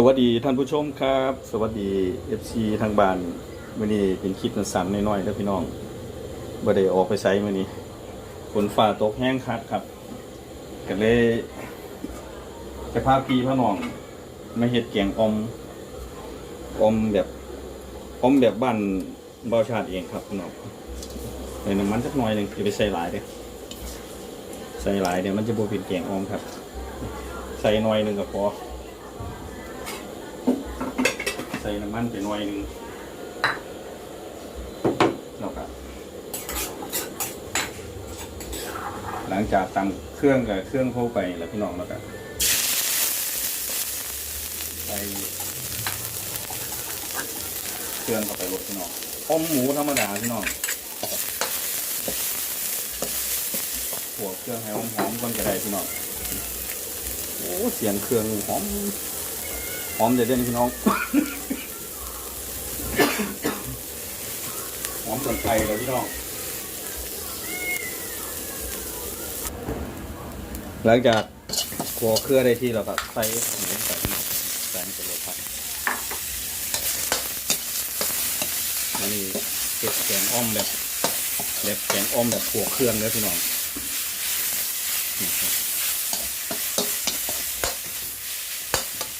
สวัสดีท่านผู้ชมครับ สวัสดี FC ทางบ้านมื้อนี้เป็นคลิปสั้นๆน้อยๆแล้วพี่น้องบ่ได้ออกไปไสมื้อนี้ฝนฟ้าตกแห้งคักครับก็เลยจะพาพี่พาน้องมาเฮ็ดแกงอมอมแบบอมแบบบ้านเบาชาติเองครับพี่น้องใส่น้ำมันสักหน่อยหนึ่งอย่าไปใส่หลายเด้ใส่หลายเดี๋ยวมันจะบ่เป็นแกงอมครับ ใส่หน่อยหนึ่งก็พอ ส่น้ำมันไปหน่อยหนึงแล้วก็หลังจากตำเครื่องกับเครื่องเข้าไปแล้วพี่น้องแล้วก็ใส่เครื่องเข้าไปรสพี่น้องอมหมูธรรมดาพี่น้องหัวเครื่องให้หอมๆก่อนก็ได้พี่น้องโอ้เสียงเครื่องหอมหอมเด็ดเด่นพี่น้อง หอม ส่วนไทยเลยพี่น้อง หลังจากกัวเครือได้ที่เราก็ใส่หมูใส่พี่น้องใส่ไปเลยครับอันนี้เก็บแกงอ้อมแบบแบบแกงอ้อมแบบขัวเครื่องเลยพี่น้อง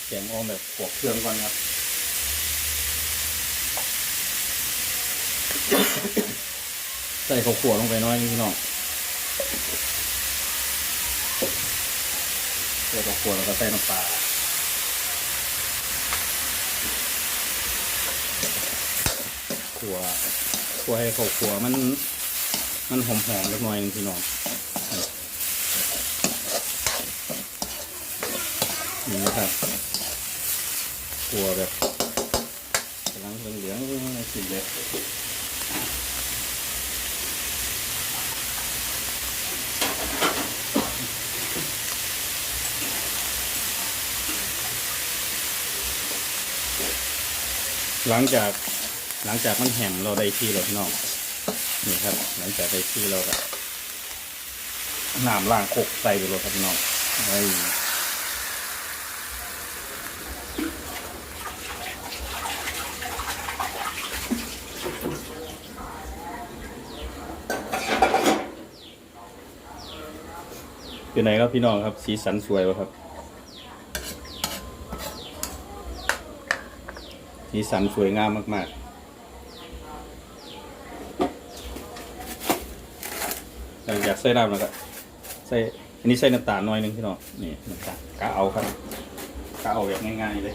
แกงอ้อมแบบขัวเครื่องก่อนครับ ใส่ข้าวขัวลงไปน้อยนึงพี่น้องใส่ข้าวขัวแล้วก็ใส่น้ำปลาขัวขัวให้ข้าวขัวมัน มันหอมๆเล็กน้อยนึงพี่น้องนี่นะครับขัวแบบกำลังเหลืองๆสีเลย หลังจากหลังจากมันแหมเราได้ที่แล้วพี่น้องนี่ครับ หลังจากได้ที่เราก็น้ำล้างโคกใส่ไปเลยครับพี่น้องไว้อยู่ไหนครับพี่น้องครับ สีสันสวยวะครับ สีสันสวยงามมาก ๆหลังจากใส่น้ำแล้วก็ใส่อันนี้ใส่น้ำตาลน้อยหนึงพี่น้องนี่น้ำตาลกะเอาครับกะเอาแบบง่ายๆเลย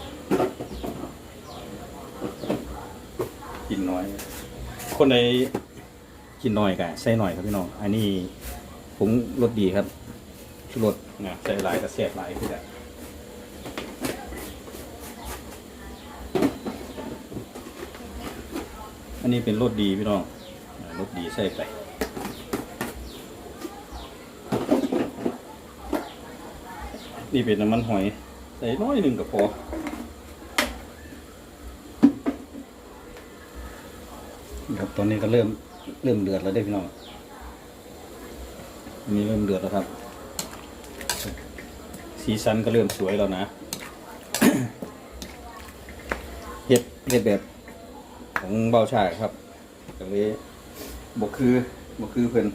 กินน้อย คนใดกินน้อยกะใส่หน่อยครับพี่น้องอันนี้ผงรสดีครับชูรสนะใส่หลายก็แซ่บหลายคือกัน อันนี้เป็นรสดีพี่น้องอ่ารสดีใส่ไปนี่เป็นน้ำมันหอยใส่น้อยหนึ่งก็พอครับตอนนี้ก็เริ่มเริ่มเดือดแล้วได้อพี่น้องอันนี้เริ่มเดือดแล้วครับ สีสันก็เริ่มสวยแล้วนะเห็ดเห็ดแบบ ของเบาชายครับก็เลยบกคือบกคือเพิ่น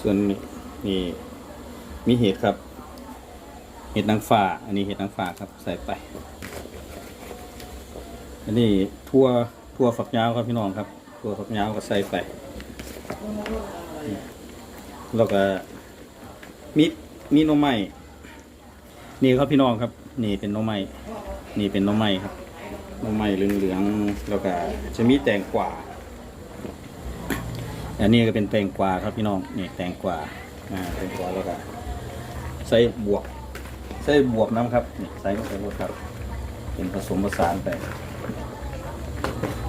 ส่วนนี้นี่มีเห็ดครับ เห็ดนางฟ้า อันนี้เห็ดนางฟ้าครับใส่ไป อันนี้ทั่วทั่วฝักยาวครับพี่น้องครับทั่วฝักยาวก็ใส่ไป แล้วก็มีมีน่อไม้นี่ครับพี่น้องครับ นี่เป็นน่อไม้ นี่เป็นน้ำไม้ครับน้ำไม้เหลืองๆแล้วก็จะมีแตงกวาอันนี้ก็เป็นแตงกวาครับพี่น้องนี่แตงกวาอ่าแตงกวาแล้วก็ใส่บวกใส่บวบน้ำครับนี่ใส่ลงไปหมดครับ เป็นผสมผสานไป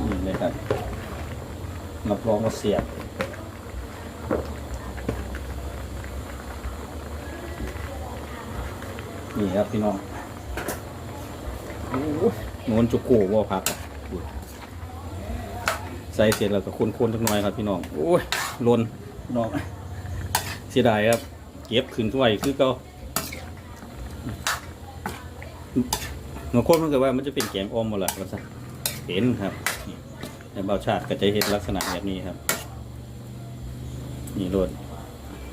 นี่เลยครับรับรองว่าเสียบนี่ครับพี่น้อง โนนจุกโกว่าพักอะใส่เสร็จแล้วก็คนๆสักหน่อยครับพี่น้องโอ้ยลนน้องเสียดายครับ เก็บขึ้นถ้วยคือเก็บางคนมันเก็ว่ามันจะเป็นแกงอมหมดละว่าซะเห็นครับนี่แต่เบาชาติก็จะเห็นลักษณะแบบนี้ครับ นี่โรด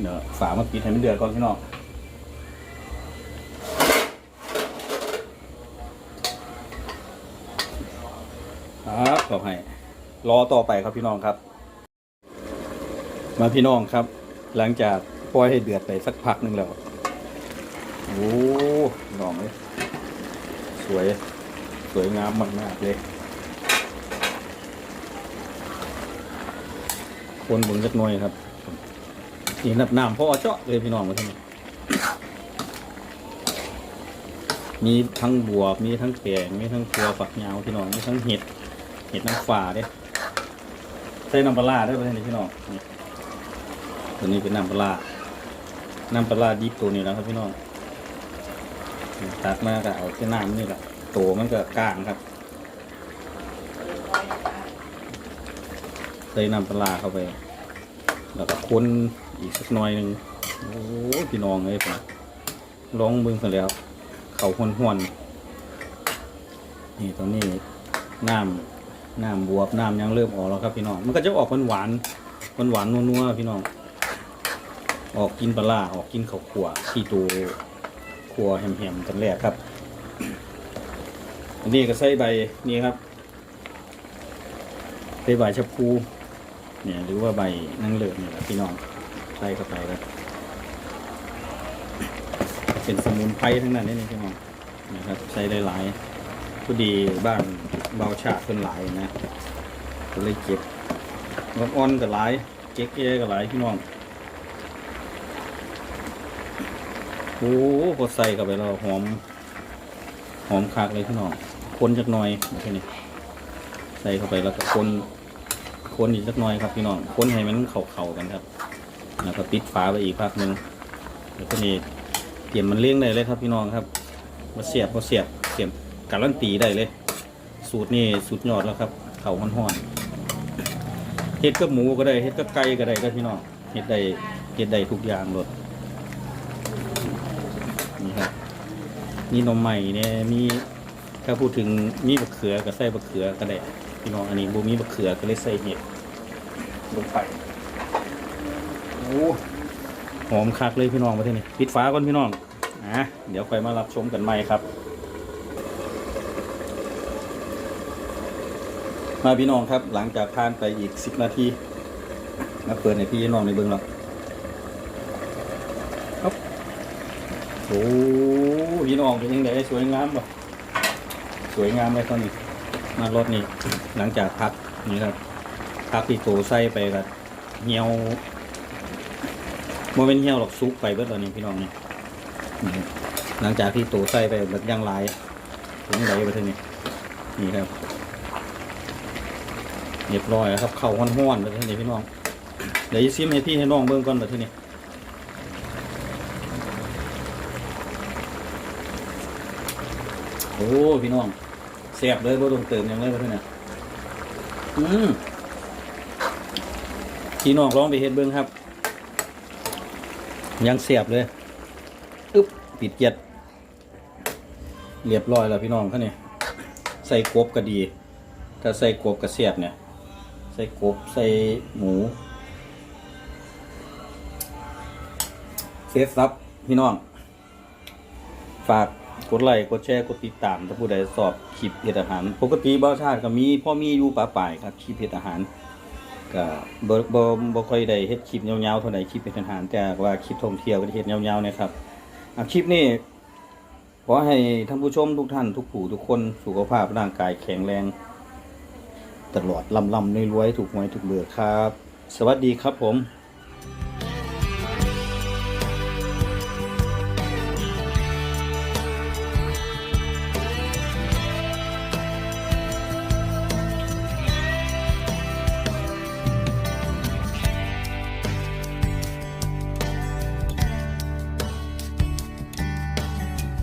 เดี๋ยวฝามาปิดให้มันเดือดก่อนพี่น้อง ครับขอให้รอต่อไปครับพี่น้องครับ มาพี่น้องครับ หลังจากปล่อยให้เดือดไปสักพักหนึงแล้วโอ้พี่น้องเลยสวยสวยงามมากๆเลยคนบุญจักหน่อยครับนี่น้ำน้ำพ่อเจาะเลยพี่น้องมาทีนมีทั้งบวบมีทั้งแกงมีทั้งตัวฝักยาวพี่น้องมีทั้งเห็ด ห็ดน้ำฝาเด้ใส่น้ำปลาร้าได้ไหมนี่พี่น้องตัวนี้เป็นน้ำปลาน้ำปลาดิบตัวนี้แล้วครับพี่น้องตัดมาก็เอาแค่น้ำนี่แหละตัวมันก็กลางครับใส่น้ำปลาเข้าไป แล้วก็คนอีกสักหน่อยหนึ่งโอ้พี่น้องเลยผมลองเบ่งกันแล้ว เขาห้วนห้วนๆนี่ตอนนี้น้ำ น้ำบวบน้ำยังเริ่มออกแล้วครับพี่น้อง มันก็จะออกหวานหวานหวานหวานนัวๆพี่น้อง ออกกินปลาร้าออกกินข้าวขัวที่ตัวขัวแหมๆกันแรกครับ อันนี้ก็ใส่ใบนี่ครับใส่ใบชะพูเนี่ยหรือว่าใบนั่งเหลือเนี่ยแหละพี่น้องใส่เข้าไปครับเป็นสมุนไพรทั้งนั้นนี่พี่น้องนะครับใช้ได้หลาย อดีบ้านเบาชาเป็นหลายนะก็เลยเก็บงบอ่อนกับหลายเก๊กเอกับหลายพี่น้องโอ้พอใส่เข้าไปแล้วหอม หอมคักเลยพี่น้องคนจักหน่อยแบบนี้ใส่เข้าไปแล้วก็คนคนอีกสักหน่อยครับพี่น้องคนให้มันเข่าๆกันครับ แล้วก็ปิดฝาไปอีกพักหนึ่งแล้วก็นี่เตรียมมันเลี้ยงได้เลยครับพี่น้องครับมาเสียบมาเสียบเตรียม การันตีได้เลย สูตรนี่สุดยอดแล้วครับเข่าห่อนๆเฮ็ดกับหมูก็ได้เฮ็ดกับไก่ก็ได้ครับพี่น้องเฮ็ดได้เฮ็ดได้ทุกอย่างเลยนี่ครับนี่นมใหม่เนี่ยมีถ้าพูดถึงมีบักเขือกับไส้บักเขือก็ได้พี่น้องอันนี้บูมีบักเขือก็เลยใส่เห็ดลงไปโอ้หอมคักเลยพี่น้องประเทศนี้ปิดฟ้าก่อนพี่น้องอะเดี๋ยวไปมารับชมกันใหม่ครับ มาพี่น้องครับ หลังจากผ่านไปอีกสิบนาทีมาเปิดในพี่น้องในเบื้องหลังครับโอ้พี่น้องเป็นยังไงสวยงามป่ะสวยงามเลยตอนนี้มารถนี่หลังจากพักนี่ครับพักที่โตไส้ไปกับเหี่ยวโมเป็นเหี่ยวหรอกซุกไปเบิดตอนนี้พี่น้องนี่หลังจากที่โตไส้ไปแบบย่างลายถึงไหนไปเท่านี้นี่ครับ เรียบร้อยแล้วครับเข่าห้อนๆไปเท่นี้พี่น้องเดี๋ยวจะซิมให้พี่ให้น้องเบิ่งก่อนไปเท่นี้โอ้พี่น้องเสียบเลยบ่ต้องเติมยังเลยว่าเนี้อืมพี่น้องลองไปเฮ็ดเบิ่งครับ ยังเสียบเลยอึ๊บปิดเจ็ดเรียบร้อยแล้วพี่น้องเขาเนี่ยใส่กบก็ดี ถ้าใส่กบก็เสียบเนี่ย ใส่กบใส่หมูเซฟซับพี่น้อง ฝากกดไลค์กดแชร์กดติดตาม ถ้าผู้ใดสอบคลิปเฮ็ดอาหาร ปกติบ้าชาติก็มีพ่อมีอยู่ป่าป่ายครับคลิปเฮ็ดอาหารก็บ่บ่บ่ค่อยได้เฮ็ดคลิปยาวๆเท่าใดคลิปเฮ็ดอาหารแต่ว่าคลิปท่องเที่ยวก็เฮ็ดยาวๆเนี่ยครับอะคลิปนี้ขอให้ท่านผู้ชมทุกท่านทุกผู้ทุกคนสุขภาพร่างกายแข็งแรง ตลอดลำลำในรวยถูกหวยถูกเบอครับ สวัสดีครับผม